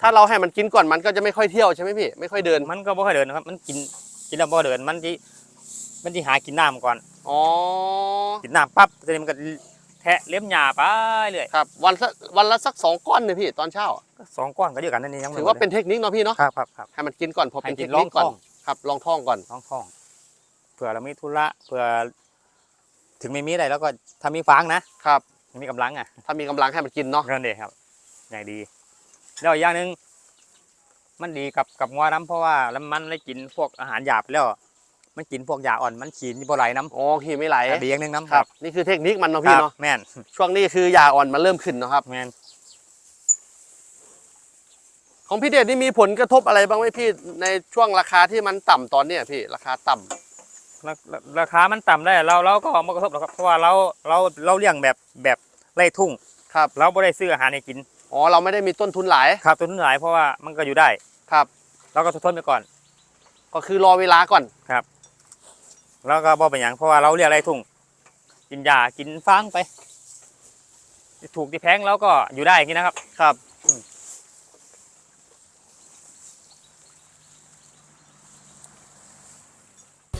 ถ้าเราให้มันกินก่อนมันก็จะไม่ค่อยเที่ยวใช่ไหมพี่ไม่ค่อยเดินมันก็บ่ค่อยเดินนะครับ มันกินกินแล้วบ่เดินมันที่มันที่หากินน้ำก่อนอ๋อกินน้ำปั๊บทีนี้มันก็แทะเล็บหญ้าไปเรื่อยครับวันละวันละสักสองก้อนเลยพี่ตอนเช้าก็สองก้อนก็เดียวกันนั่นเองยังไม่ถือว่าเป็นเทคนิคเนาะพี่เนาะครับครับครับให้มันกินก่อนพอเป็นให้กิเทนคนิคก่อนลองท้องครับลองท้องก่อนท้องท้องเผื่อเรามีธุระเผื่อถึงไม่มีอะไรแล้วก็ถ้ามีฟางนะครับมีกำลังอะถ้ามีกำลังให้มันกินเนาะนั่นเองครับอย่างดี แล้วอีกอย่างหนึ่งมันดีกับกับงัวน้ำเพราะว่าแล้วมันได้กินพวกอาหารหยาบแล้ว มันกินพวกยาอ่อนมันขีนบ่ไหลน้ำอ๋อขี่ไม่ไหลดีอย่างหนึงน้ำครับ นี่คือเทคนิคมันเนาะคพี่รับเนาะแม่นช่วงนี้คือยาอ่อนมันเริ่มขึ้นเนาะครับแม่นของพี่เดชนี่มีผลกระทบอะไรบ้างไหมพี่ในช่วงราคาที่มันต่ำตอนเนี้ยพี่ราคาต่ำราราราคามันต่ำได้เราเราก็ไม่กระทบหรอกครับเพราะว่าเราเราเราเลี้ยงแบบแบบไร่ทุ่งครับ เราไม่ได้ซื้ออาหารให้กิน อ๋อเราไม่ได้มีต้นทุนหลายครับต้นทุนหลายเพราะว่ามันก็อยู่ได้ครับ เราก็ทนไปก่อน ก็คือรอเวลาก่อนแล้วก็บ่เป็นอย่างเพราะว่าเราเลี้ยงไร่ทุ่งกินหญ้ากินฟางไปที่ถูกที่แพงเราก็อยู่ได้อย่างนี้นะครับ ครับอืม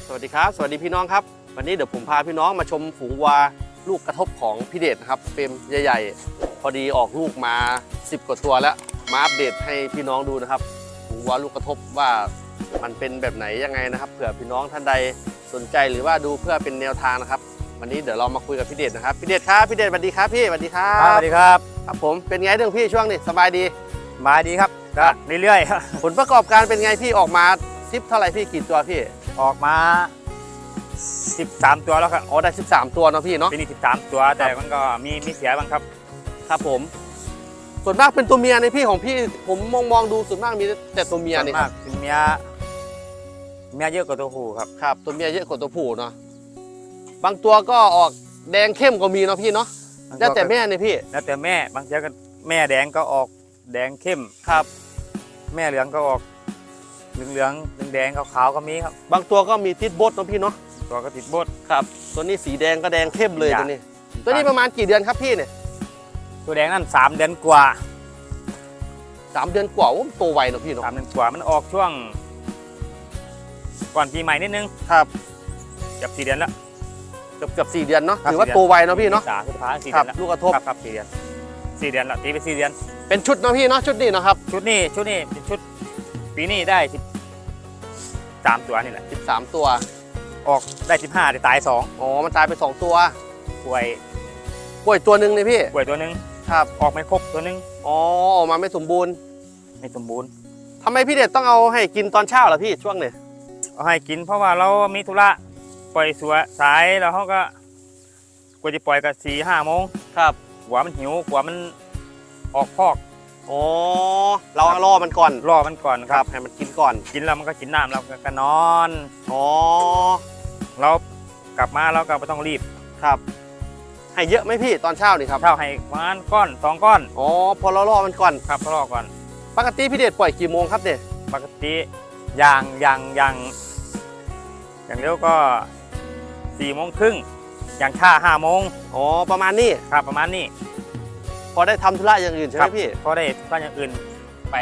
สวัสดีครับ สวัสดีพี่น้องครับ วันนี้เดี๋ยวผมพาพี่น้องมาชมฝูงวัว ลูกกระทบของพี่เดชนะครับเฟรมใหญ่ๆ พอดีออกลูกมา 10 กว่าตัวแล้ว มาอัปเดตให้พี่น้องดูนะครับฝูงวัวลูกกระทบว่ามันเป็นแบบไหนยังไงนะครับ เผื่อพี่น้องท่านใดสนใจหรือว่าดูเพื่อเป็นแนวทางนะครับ วันนี้เดี๋ยวเรามาคุยกับพี่เดชนะครับพี่เดชครับพี่เดชสวัสดีครับพี่สวัสดีครัครับบสวัสดีครับครับผมเป็นไงเรื่องพี่ช่วงนี้สบายดีมาดีครับก็เรื่อยๆผลประกอบการเป็นไงพี่ออกมาซิปเท่าไหร่พี่กี่ตัวพี่ ออกมา 13 ตัวแล้วครับอ๋อได้ 13 ตัวเนาะพี่เนาะปีนี้13 ตัวแต่มันก็มีมีเสียบ้างครับ ครับผม ส่วนมากเป็นตัวเมียในพี่ของพี่ผมมองมองดูส่วนมากมีแต่ตัวเมียส่วนนี่มากเป็นเมียเมียเยอะกว่าตัวผู้ครับครับ ตัวเมียเยอะกว่าตัวผู้เนาะบางตัวก็ออกแดงเข้มก็มีเนาะพี่เนาะแล้วแต่แม่เนี่ยพี่แล้วแต่แม่บางทีก็แม่แดงก็ออกแดงเข้มครับ แม่เหลืองก็ออกเหลืองเหลืองๆแดงๆขาวๆก็มีครับ บางตัวก็มีติดบดเนาะพี่เนาะ ตัวก็ติดบดครับ ตัวนี้สีแดงก็แดงเข้มเลยอย่าตัวนี้ ตัวนี้ประมาณกี่เดือนครับพี่เนี่ย ตัวแดงนั่น3เดือนกว่าสามเดือนกว่าโอ้มนโตไวเนาะพี่เนาะ3เดือนกว่ามันออกช่วง ก่อนปีใหม่นิดนึงครับเกับ4เดือนแล้วเกือบเกือบสี่เดือนเนาะครับถือว่าสี่เดือนโตไวเนาะพี่เนาะสาสุดท้ายสี่ครัเดืบอนแล้วลูกกระทบครับครับสี่เดือนสี่เดือนละตีไปสี่เดือน เป็นชุดเนาะพี่เนาะชุดนี้เนาะครับ ชุดนี้ชุดนี้เป็นชุดปีนี้ได้สิบสามตัวนี่แหละ13ตัว ออกได้สิบห้าแต่ตายสองอ๋อ มันตายไปสองตัวป่วยป่วยตัวหนึ่งเลยพี่ป่วยตัวหนึ่งครับ ออกไม่ครบตัวหนึ่งอ๋อออกมาไม่สมบูรณ์ ไม่สมบูรณ์ทำไมพี่เดชต้องเอาให้กินตอนเช้าล่ะพี่ช่วงเนี่ยเอาให้กินเพราะว่าเรามีธุระปล่อยสัวสายแล้วเขาก็กว่าจะปล่อยก็สี่ห้าโมงครับหัวมันหิวหัวมันออกพอกอ๋อเราล่อมันก่อนรอมันก่อนคครัรับบให้มันกินก่อน กินแล้วมันก็กินน้ำแล้วก็ก็นอนอ๋อ เรากลับมาเราก็ไม่ต้องรีบครับ ให้เยอะไหมพี่ตอนเช้านี่ครับเท่าให้ประมาณก้อนสองก้อนอ๋อพอเราล่อมันก่อน ครับรอก่อน ปกติพี่เดชปล่อยกี่โมงครับเดชปกติอย่างอย่างอย่างอย่างเร็วก็สี่โมงครึ่งอย่างช้าห้าโมงอ๋อประมาณนี้ครับประมาณนี้พอได้ทำธุระอย่างอื่นใช่ไหคมรัพี่ พอได้ก็อย่างอื่น ไป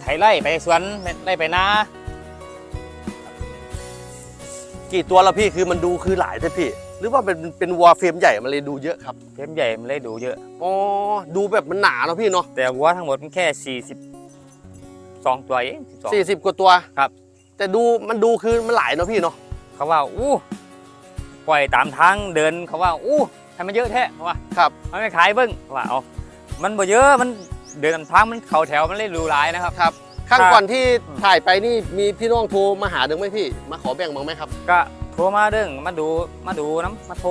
ไถไร่ไปสวนไร่ไปนา กี่ตัวแล้วพี่คือมันดูคือหลายใช่พี่ หรือว่าเป็นเป็นวัวเฟรมใหญ่มันเลยดูเยอะครับเทมใหญ่มันเลยดูเยอะ อ๋อดูแบบมันหนาเนาะพี่เนาะแต่วัวทั้งหมดมันแค่สี่สิบสองตัวเองสิบสองสี่สิบกว่าตัวครับ แต่ดูมันดูคือมันหลายเนาะพี่เนาะเขาว่าอู้ปล่อยตามทางเดินเขาว่าอู้ทำไมเยอะแท้เขาว่าครับ มันไม่ขายเบิ้งเขาว่าเอามันบ่เยอะมันเดินตามทางมันเขาแถวมันเลยรูหลายนะครับครับข้าง ครับก่อนที่ถ่ายไปนี่มีพี่น้องโทรมาหาดึงไหมพี่ มาขอแบ่งบ้างไหมครับก็โทรมาเรื่องมาดูมาดูน้ำมาโทร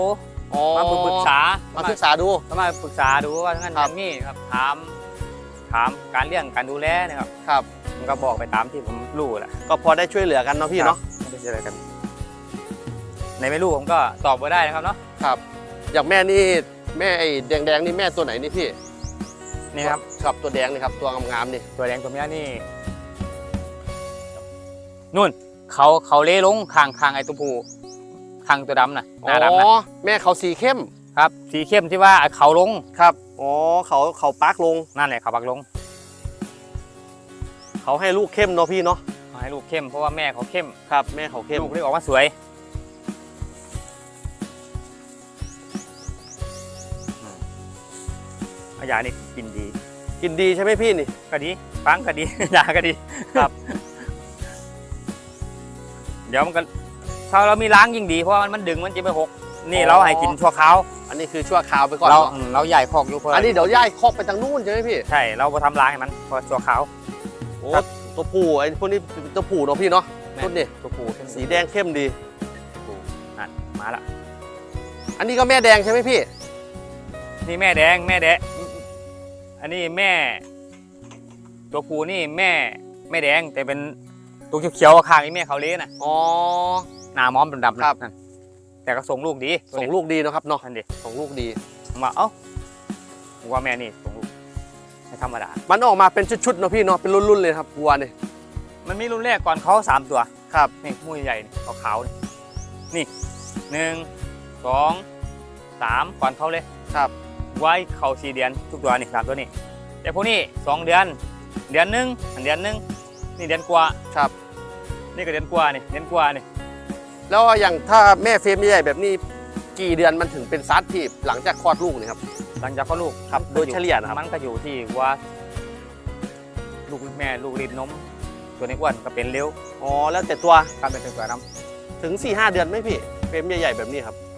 อ๋อมาปรึกษามาศึกษาดูก็มาปรึกษาดูว่างั้นคอรับย่างนี้ครับถามถามการเลี้ยงการดูแลนะครับครับมันก็บอกไปตามที่ผมรู้แหละก็พอได้ช่วยเหลือกันเนาะพี่เนาะไม่ได้เจออะไรกัน ในไม่รู้ผมก็ตอบไปได้นะครับเนาะครับ อย่างแม่นี่แม่ไอ้แดงๆนี่แม่ตัวไหนนี่พี่ นี่ครับครับตัวแดงนี่ครับตัวงามๆนี่ตัวแดงตัวเมียนี่นู่นเขาเขาเละลงคางคางไอ้ตัวผู้คางตัวดำน่ะหอ๋น้าดำน่ะอแม่เขาสีเข้มครับ สีเข้มที่ว่าเขาลงครับอ๋อเขาเขาปักลงนั่นแหละเขาปักลง เขาให้ลูกเข้มเนาะพี่เนาะเอาให้ลูกเข้มเพราะว่าแม่เขาเข้มครับ แม่เขาเข้มลูกเลยออกมาสวย เอายานี่กินดี กินดีใช่ไหมพี่นี่ ก็ดีฟังก็ดียาก็ดีครับ เดี๋ยวมันก็ถ้าเรามีล้างยิ่งดีเพราะว่ามันดึงมันจะไม่หก นี่อ๋อเราให้กินชั่วคราวอันนี้คือชั่วคราวไปก่อนเราเนาะอืมเราใหญ่คอกอยู่เพื่ออัอันนี้เดี๋ยวย้ายคอกไปทางนู้นใช่ไหมพี่ใช่เราไปทำล้างให้มันเพราะชั่วคราว โอ้ครับ ตัวผู้ไอ้พวกนี้เป็นตัวผู้เนาะพี่เนาะแม่ต้นนี่ตัวผู้เข้มสีแดงเข้มดีอะมาละอันนี้ก็แม่แดงใช่ไหมพี่ นี่แม่แดงแม่แดง อันนี้แม่ ตัวผู้นี่แม่แม่แดง แต่เป็นตัวเขียวๆข้างนี้แม่เขาเลี้ยน่ะอ๋อ หน้าม้อมดำๆครับ นั่นแต่ก็ส่งลูกดีส่งลูกดีเนาะครับเนาะนั่นดิส่งลูกดี ผมว่าเอ้าผมว่าแม่นี่ส่งลูกไม่ธรรมดา มันออกมาเป็นชุดๆเนาะพี่เนาะเป็นรุ่นๆเลยครับวัวนี่มันมีรุ่นแรกก่อนเขาสามตัว ครับ นี่มุ้ยใหญ่นี่ขาวๆนี่นี่หนึ่งสองสามก่อนเขาเลยครับ ไว้เขาสี่เดือนทุกตัวนี่สามตัวนี่แต่พวกนี้สองเดือน เดือนหนึ่งอันเดือนหนึ่งนี่เดือนกว่าครับ นี่ก็เดือนกว่านี่เดือนกว่านี่แล้วอย่างถ้าแม่เฟรมใหญ่ๆแบบนี้กี่เดือนมันถึงเป็นซัดพี่หลังจากคลอดลูกนี่ครับหลังจากเขาลูกครับมันก็โดยเฉลี่ยนะครับมันก็อยู่ที่ว่า ลูกแม่ลูกรีดนมตัวนี้อ้วนก็เป็นเร็วอ๋อแล้วแต่ตัวการเป็นตัวน้ถึง4ี่หเดือนไหมพี่เฟรมใหญ่ๆแบบนี้ครับำ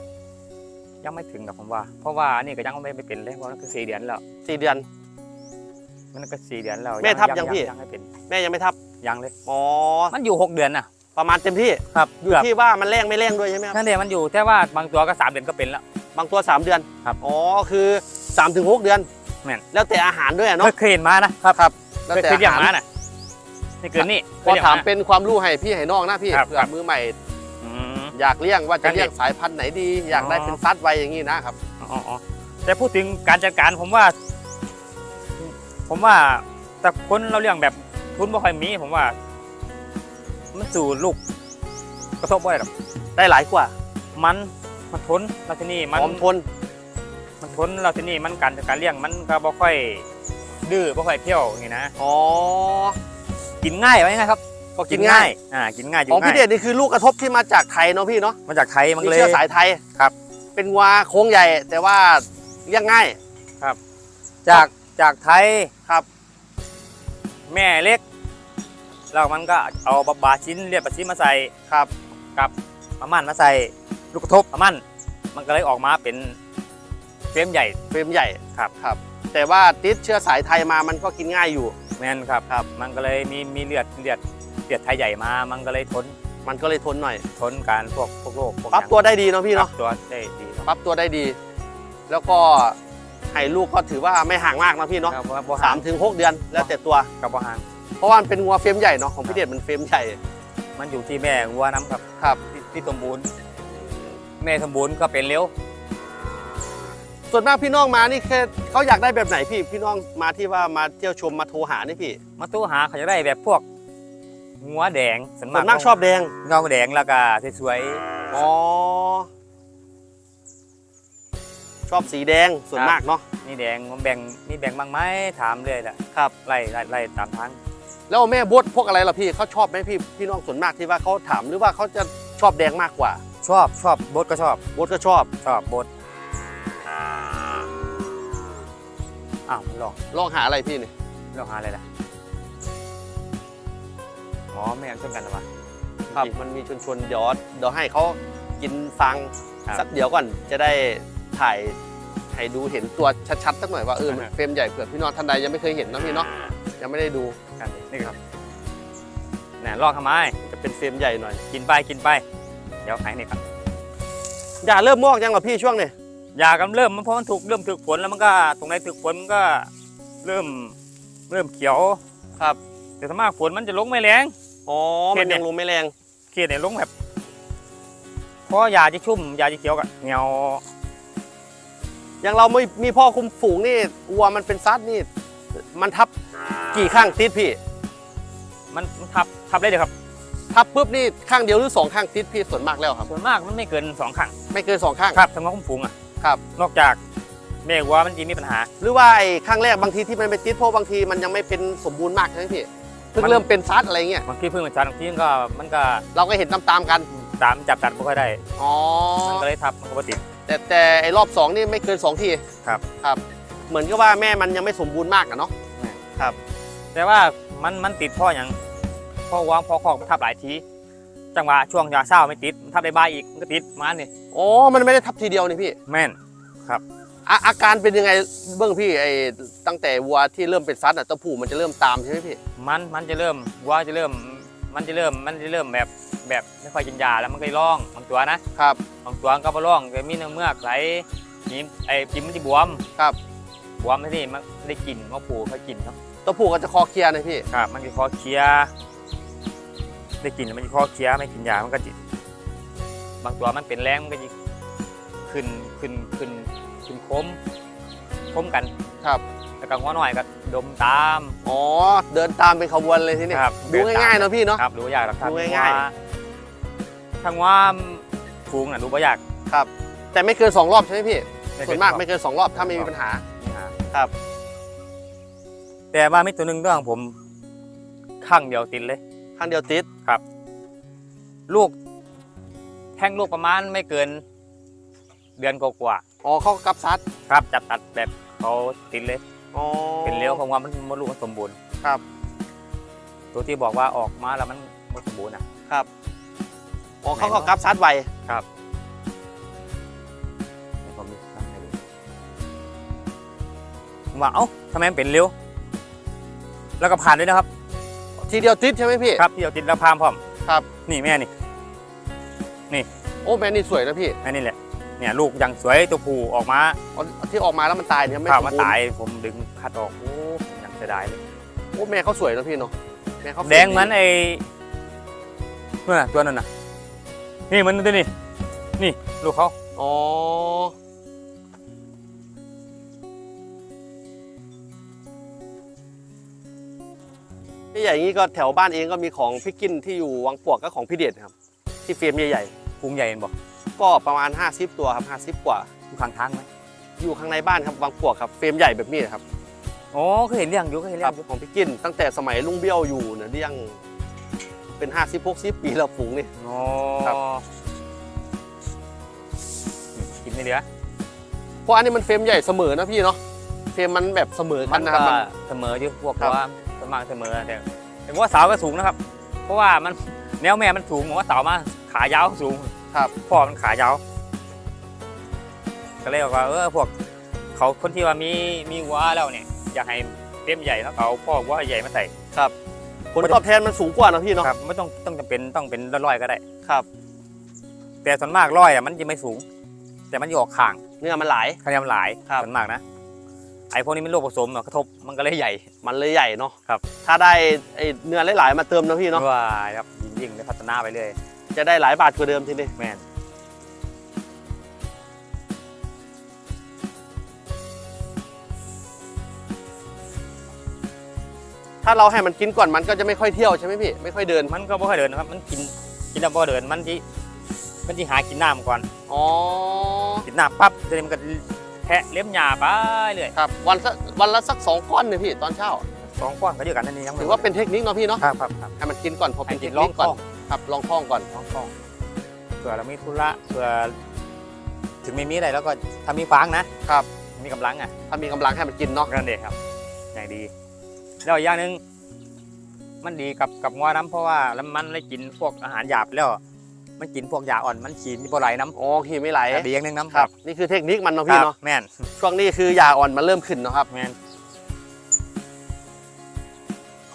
ยังไม่ถึงกับผมว่า เพราะว่าอันนี่ก็ยังไม่ไม่เป็นเลยเพราะนั่นคือสี่เดือนแล้วสี่เดือน มันก็สี่เดือนแล้วแม่ทับยังพี่ ยังไม่เป็นแม่ยังไม่ทับยังเลยอ๋อมันอยู่หกเดือนน่ะ ประมาณเต็มที่ครับอยู่ที่ว่ามันแรงไม่แรงด้วยใช่ไหมครับนั่นเองมันอยู่แต่ว่าบางตัวก็สามเดือนก็เป็นแล้ว บางตัว3เดือนครับอ๋อคือ3าถึงหเดือนแม่นแล้วแต่อาหารด้วยอะเคเนาะยเคยเห็นมานะครับครับแล้วเคยแต่เคยเลี้ยงอามาหารน่ะนี่เกินนี่พอเคยลี้ยงถามม้เป็นความรู้ให้พี่ให้น้องนะพี่ครับเผื่อครับมือใหม่ อืมอยากเลี้ยงว่าครัจะบเลี้ยงสายพันธุ์ไหนดี อยากได้อ๋อเป็นซัดไว้อย่างนี้นะครับอ๋ออ๋อแต่พูดถึงการจัดการผมว่า ผมว่าแต่คนเราเลี้ยงแบบทุนไม่ค่อยมีผมว่า มันสู่ลูกกระทบบ่อยหรอกได้หลายกว่า มันมันทนเราที่นี่มันหอมทน มันทนเราที่นี่มันการจัดการเลี้ยงมันก็บ่ค่อยดื้อบ่ค่อยเที่ยวอย่างนี้นะอ๋อกินง่ายไว้ไงครับ ก็กินง่ายอ่ากินง่ายอยู่ของพี่ง่ายเดชนี่คือลูกกระทบที่มาจากไทยเนาะพี่เนาะมาจากไทยมันมีเลย เชื้อสายไทยครับ เป็นวัวโค้งใหญ่ แต่ว่าเลี้ยงง่าย จากจากไทยครับ แม่เล็ก แล้วมันก็เอาบาบาชิ้นเรียบปลาชิ้นมาใส่ครับกับประมันมาใส่ลูกกระทบประมันมันก็เลยออกมาเป็นเฟรมใหญ่ เฟรมใหญ่ครับ ครับ แต่ว่าติดเชื้อสายไทยมามันก็กินง่ายอยู่ แม่นครับครับ มันก็เลยมีมีเลือดเลือด เลือดไทยใหญ่มามันก็เลยทนมันก็เลยทนหน่อยทนการพวกพวกโรคพวกปรับตัวได้ดีเนาะพี่ปรัเนาะบตัวได้ดีเนาะปรับตัวได้ดี แล้วก็ให้ลูกก็ถือว่าไม่ห่างมากนะพี่เนาะครับบ่บ่สามถึงหกเดือนแล้วแต่ตัวกับบ่ห่างเพราะว่ามันเป็นงัวเฟรมใหญ่เนาะของพี่เดชมันเฟรมใหญ่ มันอยู่ที่แม่วัวน้ำครับครับที่ที่สมบูรณ์ แม่สมบูรณ์ก็เป็นเร็วส่วนมากพี่น้องมานี่แค่เขาอยากได้แบบไหนพี่พี่น้องมาที่ว่ามาเที่ยวชมมาโทรหานี่พี่ มาตู้หาเขาจะได้แบบพวก งัวแดงส่วนส่วนมากต้งชอบแดง เงาแดงแล้วก็สวยอ๋อ ชอบสีแดงส่วนมากเนาะ ๆนี่แดงผมแบ่งนี่แบ่งบ้างไหมถามเลยแหละครับ ไล่ไล่ไล่ตามทางแล้วแม่บดพวกอะไรล่ะพี่เขาชอบไหมพี่พี่น้องส่วนมากที่ว่าเขาถามหรือว่าเขาจะชอบแดงมากกว่าชอบชอบโบดก็ชอบบดก็ชอบชอบโบดอ้าวมันหลอกลองหาอะไรพี่นี่หลอกหาอะไรล่ะอ๋อ ไม่เอาช่วยกันหรอวะครับมันมีชนชวนๆเดี๋ยวเดี๋ยวให้เขากินฟังครับสักเดี๋ยวก่อนจะได้ถ่ายให้ดูเห็นตัวชัดๆสักหน่อยว่าเออมันอ่าฮะเฟรมใหญ่เผื่อพี่น้องท่านใดยังไม่เคยเห็นนะพี่เนาะยังไม่ได้ดูกันนี่ครับน่ะลอกทำไมจะเป็นเฟรมใหญ่หน่อย กินไปกินไป เดี๋ยวหายนี่ครับอย่าเริ่มมอกยังเหรอพี่ช่วงนี้ยากันเริ่มมันเพราะมันถูกเริ่มถึกฝนแล้วมันก็ตรงไหนถึกฝนมันก็เริ่มเริ่มเขียวครับ แต่ถ้ามากฝนมันจะลงไม่แรง อ๋อเห็มันนเนี่ยยังลงไม่แรงเขียดเนี่ยลงแบบเพราะยาจะชุ่มยาจะเขียวกับเงียวอย่างเราไม่มีพ่อคุมฝูงนี่วัวมันเป็นซัดนี่ มันทับกี่ข้างติดพี่ มันมันทับทับได้เลยครับ ทับปุ๊บนี่ข้างเดียวหรือสองข้างติดพี่ส่วนมากแล้วครับ ส่วนมากมันไม่เกินสองครั้งไม่เกินสองข้างครับทั้งว่าคุ้มฝูงอะครับ นอกจากแม่วัวมันจะมีปัญหา หรือว่าไอ้ข้างแรกบางทีที่มันไปติดเพราะบางทีมันยังไม่เป็นสมบูรณ์มากใช่ไหมพี่ เพิ่งเริ่มเป็นซัดอะไรเงี้ยบางทีเพิ่งมาจัดบางทีมันก็มันก็เราก็เห็นตามๆกันตามจับตัดไม่ค่อยได้อ๋อมันก็เลยทับมันก็บ่ติดแต่แต่ไอ้รอบสองนี่ไม่เกินสองทีครับครับเหมือนกับว่าแม่มันยังไม่สมบูรณ์มากอะเนาะครับ แต่ว่ามันมันติดเพ่ออย่างพ่อวางพ่อคอกมันทับหลายทีจังหวะช่วงยาเศร้าไม่ติดมันทับได้บ้ายอีกมันก็ติดมานี่อ๋อมันไม่ได้ทับทีเดียวนี่พี่แม่น อาอาการเป็นยังไงเบื้องพี่ไอ้ตั้งแต่วัวที่เริ่มเป็นซัดอะตัวผู้มันจะเริ่มตามใช่ไหมพี่มันมันจะเริ่มวัวจะเริ่ม มันจะเริ่มมันจะเริ่มแบบแบบไม่ค่อยกินยาแล้วมันก็ร้องบางตัวนะครับบางตัวก็บ่ร้องแต่มีเนื้อเมือกไหลมีไอ้กินมันที่บวมครับบวมไม่ได้มันได้กลิ่นมะปูเขากินเนาะตัวผู้ก็จะคอเคลียร์นะพี่ครับ มันจะคอเคลียร์ได้กลิ่นมันจะคอเคลียร์ไม่กินยามันก็จิบางตัวมันเป็นแรงมันก็จะขึ้นขึ้นขึ้น ขึ้นคมคมกันครับ แล้วก็หัวหน่อยก็ดมตาม อ๋อ เดินตามเป็นขบวนเลยทีนี้ครับดูง่ายๆเนอะพี่เนาะ ครับดูยากหรอกครับดูง่าย ๆทางว่าฟูงน่ะดูบ่ยาก ครับ แต่ไม่เกินสองรอบใช่ไหมพี่ไเคส่ยวนมากชอบไม่เกินสองรอบถ้าไม่มีปัญหานี่ฮะครับ แต่ว่ามีตัวหนึ่งเรื่องผมข้างเดียวติดเลยครั้งเดียวติด ลูก แท่งลูกประมาณไม่เกิน เดือนกว่า อ๋อเขาก็กับซัดๆครับจับตัดแบบเขาติดเลยอ๋อเป็นเลี้ยวของว่ามันมดลูกมันสมบูรณ์ ครับ ตัวที่บอกว่าออกมาแล้วมันไม่สมบูรณ์อะ ครับอ๋อเขาก็กับซัดไวผมมีข้างให้ดูผมว่าเอ้าทำไมมันเป็นเลี้ยวแล้วก็ผ่านด้วยนะครับ ทีเดียวติดใช่ไหมพี่ ครับเดี๋ยวติดแล้วพามพร้อมครับ นี่แม่นี่ โอ้แม่นี่สวยนะพี่แม่นี่แหละ เนี่ยลูกยังสวยตัวผู้ออกมาอ๋อที่ออกมาแล้วมันตายเนี่ยไม่ข้าวสมมาบูรณ์ตายผมดึงคัดออกโอ้ยังเสียดายเลยโอ้แม่เขาสวยนะพี่เนาะแม่เขาแดงเหมือนไอ้เมื่อตัวนั้นน่ะนี่มันตัวนี้นี่ลูกเขาอ๋อที่ใหญ่อย่างนี้ก็แถวบ้านเองก็มีของพี่กินที่อยู่วังปวกก็ของพี่เดชครับ ที่เฟรมใหญ่พุงใหญ่เห็นบอกๆ ก็ประมาณ 50 ตัวครับ50 กว่า อยู่ข้างทางไหมอยู่ข้างในบ้านครับวังปวกครับเฟรมใหญ่แบบนี้ครับโอ้เคยเห็นเรื่องอยู่เคยเห็นคเรื่รัอบงอยู่ของพี่กินตั้งแต่สมัยลุงเบี้ยวอยู่เนี่ยเลี้ยงเป็น 50 60 ปีแล้วฝูงนี่โอ้ครับ กินไม่เหลือเพราะอันนี้มันเฟรมใหญ่เสมอนะพี่เนาะเฟรมมันแบบเสมอกัมันนนะครับก็มัน เสมออยู่พวกครับ ว่าสวนมากเสมอแต่แต่ว่าสาวก็สูงนะครับ เพราะว่ามันแนวแม่มันสูงผมว่าสาวมาขายาวสูง ครับพ่อมันขายาว ก็เลยบอกว่าเออพวกเขาคนที่ว่ามีมีวัวแล้วเนี่ยอยากให้เต็มใหญ่แล้วเอาพ่อวัวใหญ่มาใส่ผลตอบแทนมันสูงกว่านะพี่เนาะครับไม่ต้องต้องจำเป็นต้องเป็นร้อยๆก็ได้ครับ แต่ส่วนมากร้อยอะมันจะไม่สูง แต่มันจะออกข่างเนื้อมันหลายคะแนนมันหลายครับส่วนมากนะไอ้พวกนี้มันลูกผสมอะกระทบมันก็เลยใหญ่ มันเลยใหญ่เนาะครับ ถ้าได้ไอ้เนื้อหลายๆมาเติมนะพี่เนาะว่าครับยิ่งๆได้พัฒนาไปเรื่อย จะได้หลายบาทกว่าเดิมทีนี้แม่นถ้าเราให้มันกินก่อนมันก็จะไม่ค่อยเที่ยวใช่ไหมพี่ไม่ค่อยเดินมันก็ไม่ค่อยเดินนะครับ มันกินกินแล้วบ่เดินมันที่มันที่หากินน้ำก่อนอ๋อกินน้ำปั๊บทีนี้มันก็แทะเล็มหญ้าไปเรื่อยครับวันละวันละสักสองก้อนเนี่ยพี่ตอนเช้าสองก้อนก็เดียวกันนั่นเองยังไม่ถือว่าเป็นเทคนิคเนาะพี่เนาะครับครับครับให้มันกินก่อนพอเป็นให้เทกิคนนิคก่อนลอง ครับลองท่องก่อนท้องท้องเผื่อเรามีธุระเผื่อถึงไม่มีอะไรแล้วก็ถ้ามีฟางนะครับมีกำลังอะถ้ามีกำลังให้มันกินเนาะนั่นเองครับอย่างดี แล้วอีกอย่างหนึ่งมันดีกับกับงัวน้ำเพราะว่าแล้วมันได้กินพวกอาหารหยาบแล้ว มันกินพวกยาอ่อนมันขีนที่บ่ไหลน้ำอ๋อขี่ไม่ไหลดีอย่างหนึงน้ำครับ นี่คือเทคนิคมันเนาะคพี่รับเนาะแม่นช่วงนี้คือยาอ่อนมันเริ่มขึ้นเนาะครับ แม่น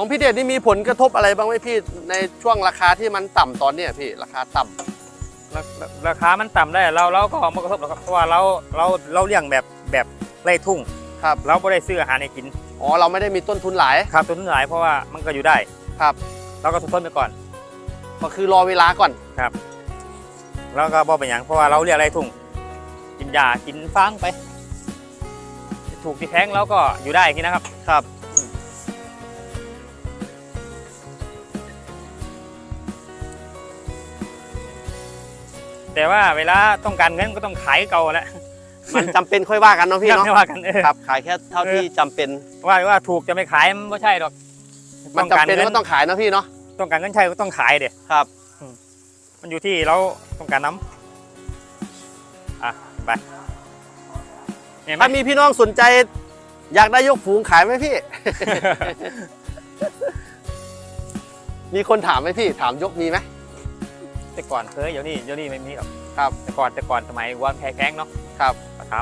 ของพี่เดชนี่มีผลกระทบอะไรบ้างไหมพี่ในช่วงราคาที่มันต่ำตอนเนี้ยพี่ราคาต่ำราราราคามันต่ำได้เราเราก็ไม่กระทบหรอกครับเพราะว่าเราเราเราเลี้ยงแบบแบบไร่ทุ่งครับเราไม่ได้ซื้ออาหารให้กินอ๋อเราไม่ได้มีต้นทุนหลายครับต้นทุนหลายเพราะว่ามันก็อยู่ได้ครับ เราก็ทนทนไปก่อน ก็คือรอเวลาก่อนแล้วก็บ่เป็นอย่างเพราะว่าเราเลี้ยงไร่ทุ่ง กินหญ้ากินฟางไป ถูกที่แพงเราก็อยู่ได้อย่างนี้นะครับครับ แต่ว่าเวลาต้องการเงินก็ต้องขายเก่าแหล้วมันจำเป็นค่อยว่ากันเนาะพี่เนาะไม่ว่ากันเออครับ ขายแค่เท่าที่จำเป็น ว่าว่าถูกจะไม่ขายมันไม่ใช่หรอกมันต้องจำการเป็นเงินก็ต้องขายนะพี่เนาะต้องการเงินใช้ก็ต้องขายเด็ครับ มันอยู่ที่เราต้องการน้ำอะไปเห็นไหมถ้ามีพี่น้องสนใจ อยากได้ยกฝูงขายไหมพี่ มีคนถามไหมพี่ ถามยกมีไหม แต่ก่อนเคยเดี๋ยวนี้เดี๋ยวนี้ไม่มีครับครับแต่ก่อนแต่ก่อนสมัยวัวแพแข้งเนาะครับมาท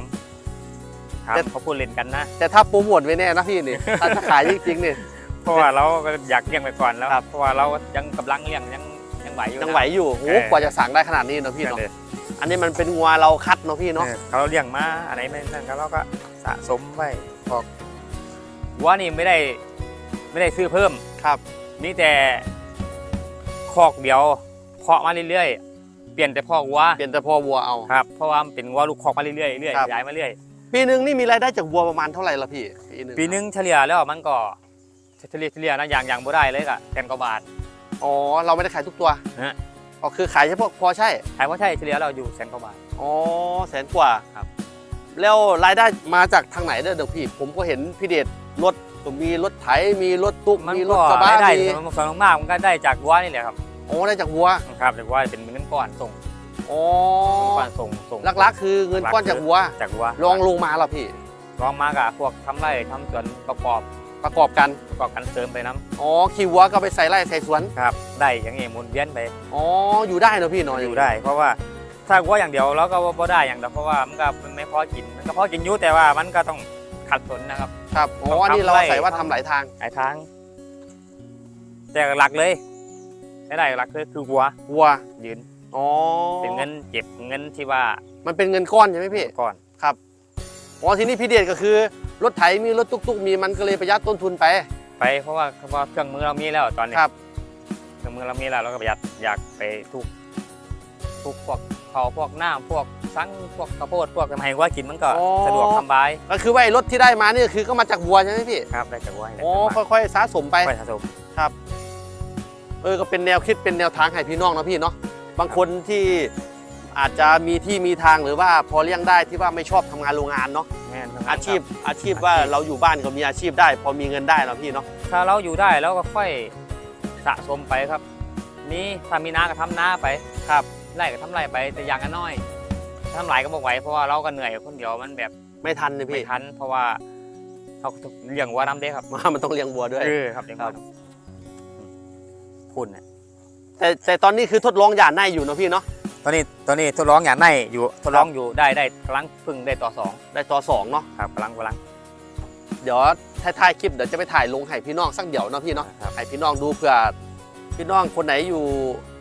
ำแต่ ทำเขาพูดเล่นกันนะ แต่ถ้าโปรโมทไว้แน่นะพี่นี่ ถ้าจะขายจริงๆนี่ เพราะว่าเราก็อยากเลี้ยงไปก่อนแล้วครับ เพราะว่าเรายังกำลังเลี้ยงยังยังไหวอยู่นะ ยังไหวอยู่โอ้เออ กว่าจะสั่งได้ขนาดนี้เนาะพี่นั่เนาะนเลยอันนี้มันเป็นงัวเราคัดเนาะพี่เนาะเออเขาเลี้ยงมาอะไรไม่นั่นก็เราก็สะสมไว้พอกวัวนี่ไม่ได้ไม่ได้ซื้อเพิ่มครับ มีแต่คอกเดียว เพาะมาเรื่อยๆ เปลี่ยนแต่พ่อวัวเปลี่ยนแต่พ่อวัวเอา ครับ เพราะว่ามันเป็นวัวลูกคอกมาเรื่อยๆเรื่อยครับ ๆย้ายมาเรื่อย ปีหนึ่งนี่มีรายได้จากวัวประมาณเท่าไหร่ละพี่ ปีหนึ่งปีหนึงเฉลี่ยแล้วมันก็เฉลี่ยเฉลี่ยนะอย่างอย่างบ่ได้เลยก็แสนกว่าบาท อ๋อเราไม่ได้ขายทุกตัวฮะ อ๋อคือขายเฉพาะพอใช่ ขายว่าใช่เฉลี่ยเราอยู่แสนกว่าบาท อ๋อแสนกว่าครับ แล้วรายได้มาจากทางไหนเด้อเดี๋ยวพี่ ผมก็เห็นพี่เดชรถก็มีรถไถมีรถตุ๊กมันมีรก็ถกระบะได้มีส่วนส่วนมากมันก็ได้จากวัวนี่แหละครับ อ๋อได้จากวัวครับจากวัวเป็นเงินก้อนส่งอ๋อเงินก้อนส่งส่งลักๆ คือเงินก้อนจากวัวจากวัวลองลงมาละพี่ลองมากับพวกทำไร่ทำสวนประกอบประกอบกันประกอบกันเสริมไปน้อ๋อขี่วัวก็ไปใส่ไร่ใส่สวนำครับ ได้อย่างเงี้ยหมุนเวียนไปอ๋ออยู่ได้เนอะพี่เนอะอยู่ได้ เพราะว่าถ้าวัวอย่างเดียวเราก็บ่ได้อย่างเดียวเพราะว่ามันก็ไม่พอกินมันก็พอกินอยู่แต่ว่ามันก็ต้องขัดสนนะครับ ครับอ๋อต้องอันนี้เราทำไร่ใส่ว่าทำหลายทางหลายทาง แต่หลักเลย ไม่ได้หลักเลยคือวัววัวยืนอ๋อเป็นเงินเก็บเงินที่ว่ามันเป็นเงินก้อนใช่ไหมพี่ก่อนครับอ๋อทีนี้พี่เดชก็คือรถไถมีรถตุ๊กๆ มีมันก็เลยประหยัดต้นทุนไป ไปเพราะว่าเพราะว่าเครื่องมือเรามีแล้วตอนนี้ครับเครื่องมือเรามีแล้วเราก็ประหยัดอยากไปทุกทุกพวกเขาพวกน้ำพวกซังพวกข้าวโพดพวกทำให้ว่ากินมันก็อ๋อสะดวกสบายก็คือว่าไอ้รถที่ได้มานี่คือก็มาจากวัวใช่ไหมพี่ครับได้จากวัวได้อ๋อจากวัวค่อยๆสะสมไปค่อยสะสม เออก็เป็นแนวคิดเป็นแนวทางให้พี่น้องนะพี่เนาะบางคนที่อาจจะมีที่มีทางหรือว่าพอเลี้ยงได้ที่ว่าไม่ชอบทำงานโรงงานเนาะแม่นทั้งนั้นอาชีพครับอาชีพว่าเราอยู่บ้านก็มีอาชีพได้ พอมีเงินได้แล้วพี่เนาะถ้าเราอยู่ได้แล้วก็ค่อยสะสมไปครับนี่ถ้ามีนาก็ทำนาไปครับไร่ก็ทำไร่ไปแต่อย่างละน้อยถ้าทำหลายก็บอกไหวเพราะว่าเราก็เหนื่อยคนเดียวมันแบบไม่ทันเลยไม่พี่ทันเพราะว่าเราก็ต้องเลี้ยงวัวน้ำเด้ครับ มามันต้องเลี้ยงวัวด้วย เออครับเลี้ยงวัว ครับคุณนะแต่แต่ตอนนี้คือทดลองหย่าในอยู่เนาะพี่เนาะตอนนี้ตอนนี้ทดลองอย่างในอยู่ทดลองอยู่ได้ได้กำลังเพึ่งได้ต่อสองได้ต่อสองเนาะครับกำลังกำลัง เดี๋ยวท้ายๆคลิปเดี๋ยวจะไปถ่ายลงให้พี่น้องสักเดี๋ยวเนาะพี่เนาะครับ ให้พี่น้องดูเผื่อพี่น้องคนไหนอยู่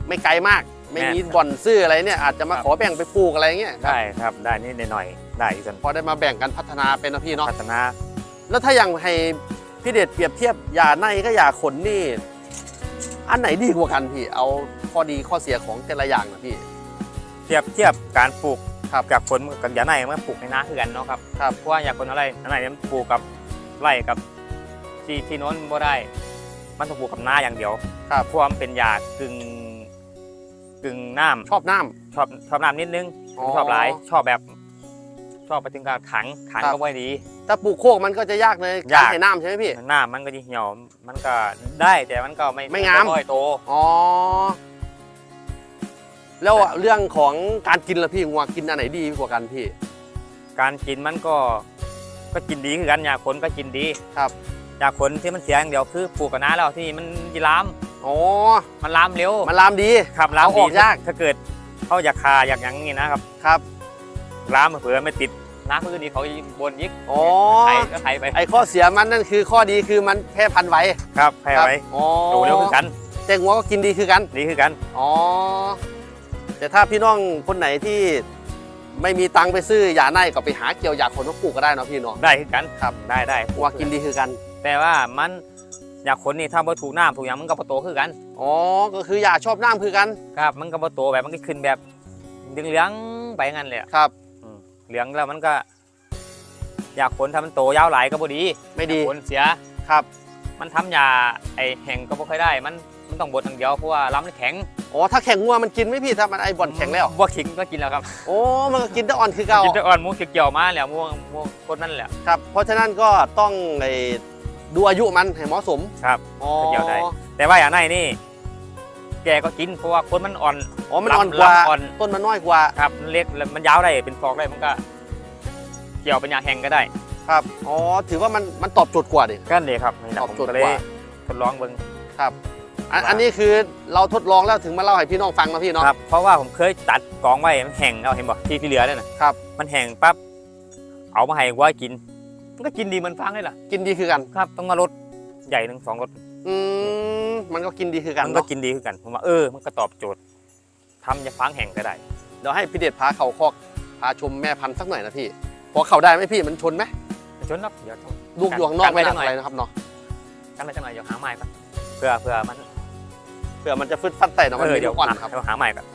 ไม่ไกลมาก ไม่มีแม่นบ่อนซื้ออะไรเนี่ยอาจจะมาครับ ขอแบ่งไปปลูกอะไรเงี้ยได้ครับได้นิดหน่อยๆได้อีกสันพอได้มาแบ่งกันพัฒนาเป็นเนาะพี่เนาะพัฒนาแล้วถ้าอย่างให้พี่เดชเปรียบเทียบยาในก็ยาขนนี่ อันไหนดีกว่ากันพี่ เอาข้อดีข้อเสียของแต่ละอย่างนะพี่ เทียบเทียบการปลูกครับกับผลกับยาในมันก็ปลูกในนาคือกันเนาะครับครับเพราะว่าอยากคนอะไรอันไหนมันปลูกกับไร่กับที่ที่โน้นบ่ได้ มันต้องปลูกกับนาอย่างเดียวครับเพราะว่ามันเป็นยากึ่งกึ่งน้ำชอบน้ำ ชอบชอบน้ำนิดนึงอ๋อไม่ชอบหลายชอบแบบ ชอบไปถึงกับขังขังครับ ก็ไม่ดีถ้าปลูกโคกมันก็จะยากในการยากให้น้ำใช่ไหมพี่ หน้ามันก็ดีเหี่ยวมันก็ได้แต่มันก็ไม่ไม่งาม ค่อยโต อ๋อ แล้วเรื่องของการกินละพี่งัวกินอันไหนดีกว่ากันพี่ การกินมันก็ก็กินดีคือกันยาขนก็กินดีครับ ยาขนที่มันเสียอย่างเดียวคือปลูกกับน้าแล้วที่นี่มันยีลามอ๋อ มันลามเร็วมันลามดี ครับลามเอาออกดียาก ถ้าเกิดเขาอยากคาอยากหยังงี้นะครับ ครับ ลามเผื่อไม่ติดน้ำพื้นนี่เขาบนยิกอ๋อไถก็ไถไปไอข้อเสียมันนั่นคือข้อดีคือมันแพร่พันธุ์ไวครับแพ้ครับไว้อ๋อโตเร็วคือกันแต่งัวก็กินดีคือกันดีคือกันอ๋อแต่ถ้าพี่น้องคนไหนที่ไม่มีตังค์ไปซื้อยาในก็ไปหาเกี่ยวยาขนมาปลูกก็ได้เนาะพี่เนาะได้คือกันครับได้ได้งัวกินดีคือกัน แต่ว่ามันอยากขนนี่ถ้าบ่ถูกน้ำถูกหยังมันก็บ่โตคือกันอ๋อก็คือยาชอบน้ำคือกัน ครับ มันก็บ่โตแบบมันก็ขึ้นแบบเหลืองๆไปงั้นเลยอะครับ เหลืองแล้วมันก็ อยากขนถ้ามันโตยาวหลายก็บ่ดีไม่ดีขนเสีย ครับ มันทำยาไอแห้งก็บ่ค่อยได้ มันมันต้องบดอย่างเดียวเพราะว่าล้ำมันแข็งอ๋อ ถ้าแข่งงัวมันกินไหมพี่ถ้ามันไอบ่อนแข็งแล้ว บ่ขิงก็กินแล้วครับโอ้ มันก็กินแต่อ่อนคือเก่า กินแต่อ่อนหมูเกี่ยวๆมาแล้วม่วงม่วงคนนั่นแหละ ครับ เพราะฉะนั้นก็ต้องไอ้ดูอายุมันให้เหมาะสมครับอ๋อ เกี่ยวได้ แต่ว่าอย่างไรนี่แกก็กินเพราะว่าคนมันอ่อนอ๋อมันลำอ่อนกว่าลำอ่อนต้นมันน้อยกว่าครับมันเล็กแล้วมันยาวได้เป็นฟอกได้มันก็เกี่ยวเป็นยาแห้งก็ได้ครับอ๋อถือว่ามันมันตอบโจทย์กว่าดิ ก็เลยครับนี่นะตอบผมโจทย์ก็เลยกว่า ทดลองเบิ่งครับอันว่า อันนี้คือเราทดลองแล้วถึงมาเล่าให้พี่น้องฟังนะพี่เนาะ ครับเพราะว่าผมเคยตัดกองไว้มันแห้งเอาเห็นบ่ที่ที่เหลือเนี่ยนะครับ มันแห้งปั๊บเอามาให้วัวกิน มันก็กินดีเหมันฟังเลยล่ะกินดีคือกัน ครับ ต้องมารถใหญ่หนึ่งสองรถ อืมมันก็กินดีคือกันมันก็เนาะกินดีขึ้นกันผมว่าเออมันก็ตอบโจทย์ทำจะฟังแห้งก็ได้ เดี๋ยวให้พี่เดชพาเขาคอกพาชมแม่พันธุ์สักหน่อยนะพี่พอเขาได้ไหมพี่มันชนไหมไม่ชนนักเดี๋ยวต้องลูกอยู่ข้างนอกกันไว้ไม่จัน่างหน่อยอะไรนะครับเนาะกันไปจังหน่อยเดี๋ยวหาไม้ก่อนเพื่อเพื่อมันเผื่อมันจะฟึดฟัดไต่เนาะมันเออมีเดี๋ลูยวกอ่อนหาครับเดี๋ยวหาใหม่ก่อน